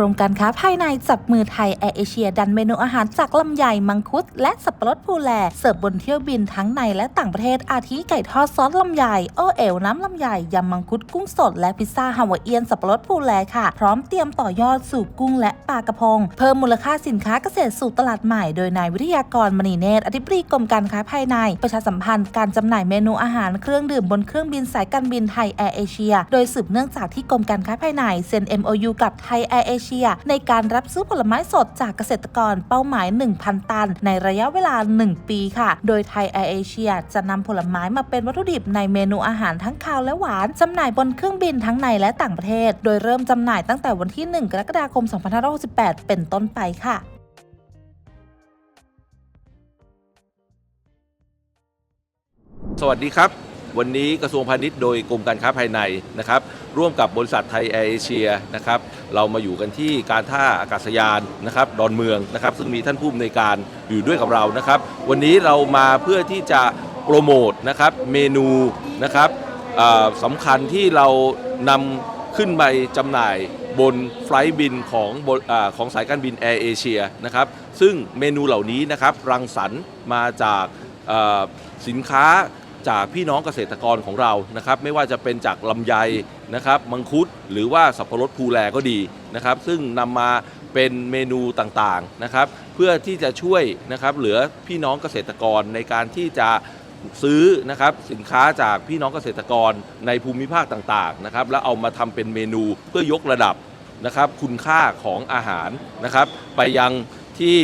รมการค้าภายในจับมือไทยแอร์เอเชียดันเมนูอาหารจากลำไยมังคุด และสับปะรดภูแล เสิร์ฟบนเที่ยวบินทั้งในและต่างประเทศอาทิไก่ทอดซอสลำไยโอเอ๋วน้ำลำไยยำมังคุดกุ้งสดและพิซซ่าฮาวายเอียนสับปะรดภูแลค่ะ พร้อมเตรียมต่อยอดสู่กุ้งและปลากระพง เพิ่มมูลค่าสินค้าเกษตรสู่ตลาดใหม่โดยนายวิทยากรมณีเนตรอธิบดีกรมการค้าภายใน ประชาสัมพันธ์การจำหน่ายเมนูอาหารเครื่องดื่มบนเครื่องบินสายการบินไทยแอร์เอเชียโดยสืบเนื่องจากที่กรมการค้าภายในเซ็น MOU กับไทยแอร์เอเชียในการรับซื้อผลไม้สดจากเกษตรกรเป้าหมาย 1,000 ตัน ในระยะเวลา 1 ปีค่ะ โดยไทยแอร์เอเชียจะนำผลไม้มาเป็นวัตถุดิบในเมนูอาหารทั้งคาวและหวานจำหน่ายบนเครื่องบินทั้งในและต่างประเทศ โดยเริ่มจำหน่ายตั้งแต่วันที่ 1 กรกฎาคม 2568 เป็นต้นไปค่ะสวัสดีครับ วันนี้กระทรวงพาณิชย์โดยกรมการค้าภายในนะครับร่วมกับบริษัทไทยแอร์เอเชียนะครับเรามาอยู่กันที่การท่าอากาศยานนะครับดอนเมืองนะครับซึ่งมีท่านผู้อำนวยการอยู่ด้วยกับเรานะครับวันนี้เรามาเพื่อที่จะโปรโมทนะครับเมนูนะครับสำคัญที่เรานำขึ้นไปจำหน่ายบนไฟล์บินของอของสายการบินแอร์เอเชียนะครับซึ่งเมนูเหล่านี้นะครับรังสรรค์มาจากสินค้า จากพี่น้องเกษตรกรของเรานะครับไม่ว่าจะเป็นจากลำไยนะครับมังคุดหรือว่าสับปะรดภูแลก็ดีนะครับ ซึ่งนำมาเป็นเมนูต่างๆนะครับ เพื่อที่จะช่วยนะครับเหลือพี่น้องเกษตรกรในการที่จะซื้อนะครับสินค้าจากพี่น้องเกษตรกรในภูมิภาคต่างๆนะครับแล้วเอามาทำเป็นเมนูเพื่อยกระดับนะครับคุณค่าของอาหารนะครับ ไปยังที่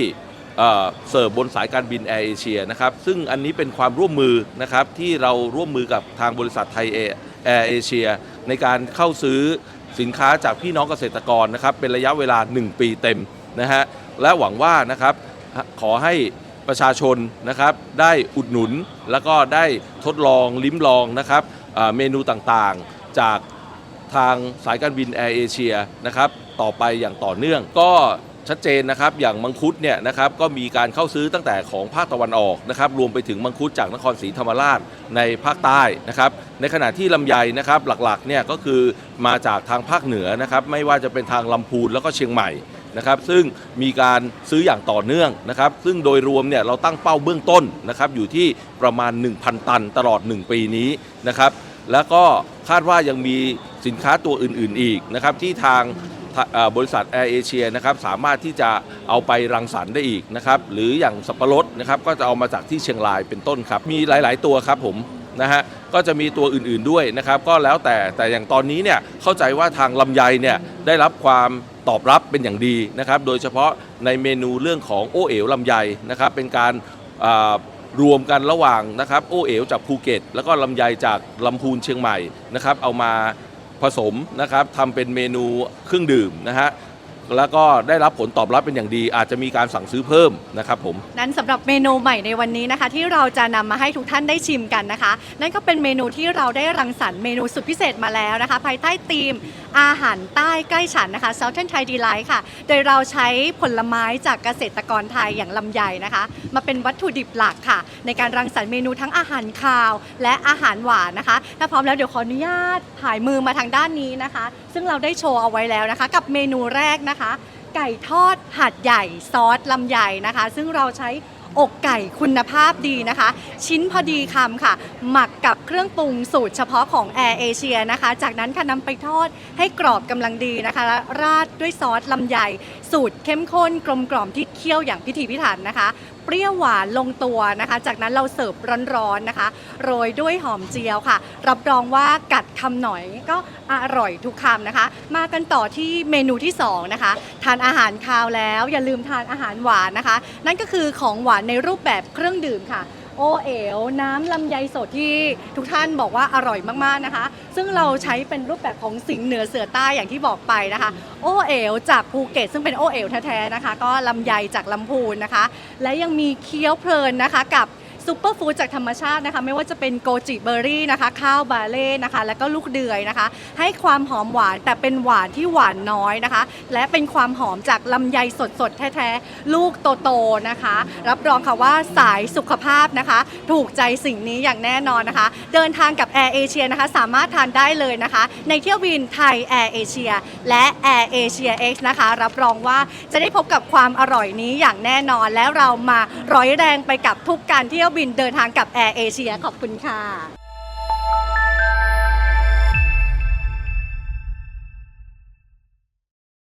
เสิร์ฟบนสายการบินแอร์เอเชียนะครับซึ่งอันนี้เป็นความร่วมมือนะครับที่เราร่วมมือกับทางบริษัทไทยแอร์เอเชียในการเข้าซื้อสินค้าจากพี่น้องเกษตรกรนะครับเป็นระยะเวลา 1 ปีเต็มนะฮะและหวังว่านะครับขอให้ประชาชนนะครับได้อุดหนุนแล้วก็ได้ทดลองลิ้มลองนะครับเมนูต่างๆจากทางสายการบินแอร์เอเชียนะครับต่อไปอย่างต่อเนื่องก็ ชัดเจนนะครับอย่างมังคุดเนี่ยนะครับก็มีการเข้าซื้อตั้งแต่ของภาคตะวันออกนะครับรวมไปถึงมังคุดจากนครศรีธรรมราชในภาคใต้นะครับในขณะที่ลำไยนะครับหลักๆเนี่ยก็คือมาจากทางภาคเหนือนะครับไม่ว่าจะเป็นทางลำพูนแล้วก็เชียงใหม่นะครับซึ่งมีการซื้ออย่างต่อเนื่องนะครับซึ่งโดยรวมเนี่ยเราตั้งเป้าเบื้องต้นนะครับอยู่ที่ประมาณ 1,000 ตันตลอด 1 ปีนี้นะครับแล้วก็คาดว่ายังมีสินค้าตัวอื่น ๆ อีกนะครับที่ทาง บริษัทแอร์เอเชียนะครับสามารถที่จะเอาไปรังสรรค์ได้อีกนะครับหรืออย่างสับปะรดนะครับก็จะเอามาจากที่เชียงรายเป็นต้นครับ มีหลาย ๆ ตัวครับผมนะฮะก็จะมีตัวอื่นๆด้วยนะครับ ก็แล้วแต่แต่อย่างตอนนี้เนี่ยเข้าใจว่าทางลำไยเนี่ยได้รับความตอบรับเป็นอย่างดีนะครับ โดยเฉพาะในเมนูเรื่องของโอเอ๋วลำไยนะครับ เป็นการรวมกันระหว่างนะครับโอเอ๋วจากภูเก็ต แล้วก็ลำไยจากลำพูนเชียงใหม่นะครับ เอามา ผสมนะครับทำเป็นเมนูเครื่องดื่มนะฮะแล้วก็ได้รับผลตอบรับเป็นอย่างดี อาจจะมีการสั่งซื้อเพิ่มนะครับผม นั้นสำหรับเมนูใหม่ในวันนี้นะคะ ที่เราจะนำมาให้ทุกท่านได้ชิมกันนะคะ นั่นก็เป็นเมนูที่เราได้รังสรรค์เมนูสุดพิเศษมาแล้วนะคะ ภายใต้ธีม อาหารใต้ใกล้ฉันนะคะ Southern Thai Delight ค่ะ โดยเราใช้ผลไม้จากเกษตรกรไทยอย่างลำไยนะคะ มาเป็นวัตถุดิบหลักค่ะ ในการรังสรรค์เมนูทั้งอาหารคาวและอาหารหวานนะคะ ถ้าพร้อมแล้วเดี๋ยวขออนุญาตถ่ายมือมาทางด้านนี้นะคะ ซึ่งเราได้โชว์เอาไว้แล้วนะคะ กับเมนูแรกนะคะ ไก่ทอดหัดใหญ่ซอสลำไยนะคะ ซึ่งเราใช้ อกไก่คุณภาพดีนะคะ ชิ้นพอดีคำค่ะ หมักกับเครื่องปรุงสูตรเฉพาะของแอร์เอเชียนะคะ จากนั้นค่ะนำไปทอดให้กรอบกำลังดีนะคะและราดด้วยซอสลำไยสูตรเข้มข้นกลมกล่อมที่เคี่ยวอย่างพิถีพิถันนะคะ เปรี้ยวหวานลงตัวนะคะ จากนั้นเราเสิร์ฟร้อนๆนะคะ โรยด้วยหอมเจียวค่ะ รับรองว่ากัดคำหน่อยก็อร่อยทุกคำนะคะ มากันต่อที่เมนูที่2นะคะทานอาหารคาวแล้วอย่าลืมทานอาหารหวานนะคะ นั่นก็คือของหวานในรูปแบบเครื่องดื่มค่ะ โอเอ๋วน้ำลำไยสดที่ทุกท่านบอกว่าอร่อยมากๆนะคะ ซึ่งเราใช้เป็นรูปแบบของสิงห์เหนือเสือใต้อย่างที่บอกไปนะคะ โอเอ๋วจากภูเก็ตซึ่งเป็นโอเอ๋วแท้ๆนะคะ ก็ลำไยจากลำพูนนะคะ และยังมีเคี้ยวเพลินนะคะกับ ซูเปอร์ฟู้ดจากธรรมชาตินะคะ ไม่ว่าจะเป็นโกจิเบอร์รี่นะคะ ข้าวบาเล่นะคะ แล้วก็ลูกเดือยนะคะ ให้ความหอมหวานแต่เป็นหวานที่หวานน้อยนะคะ และเป็นความหอมจากลำไยสดๆ แท้ๆ ลูกโตๆนะคะ รับรองค่ะว่าสายสุขภาพนะคะ ถูกใจสิ่งนี้อย่างแน่นอนนะคะ เดินทางกับ Air Asia นะคะ สามารถทานได้เลยนะคะ ในเที่ยวบินไทย Air Asia และ Air Asia X นะคะ รับรองว่าจะได้พบกับความอร่อยนี้อย่างแน่นอน แล้วเรามาร้อยแรงไปกับทุกการเที่ยวบินเดินทางกับแอร์เอเชียขอบคุณค่ะ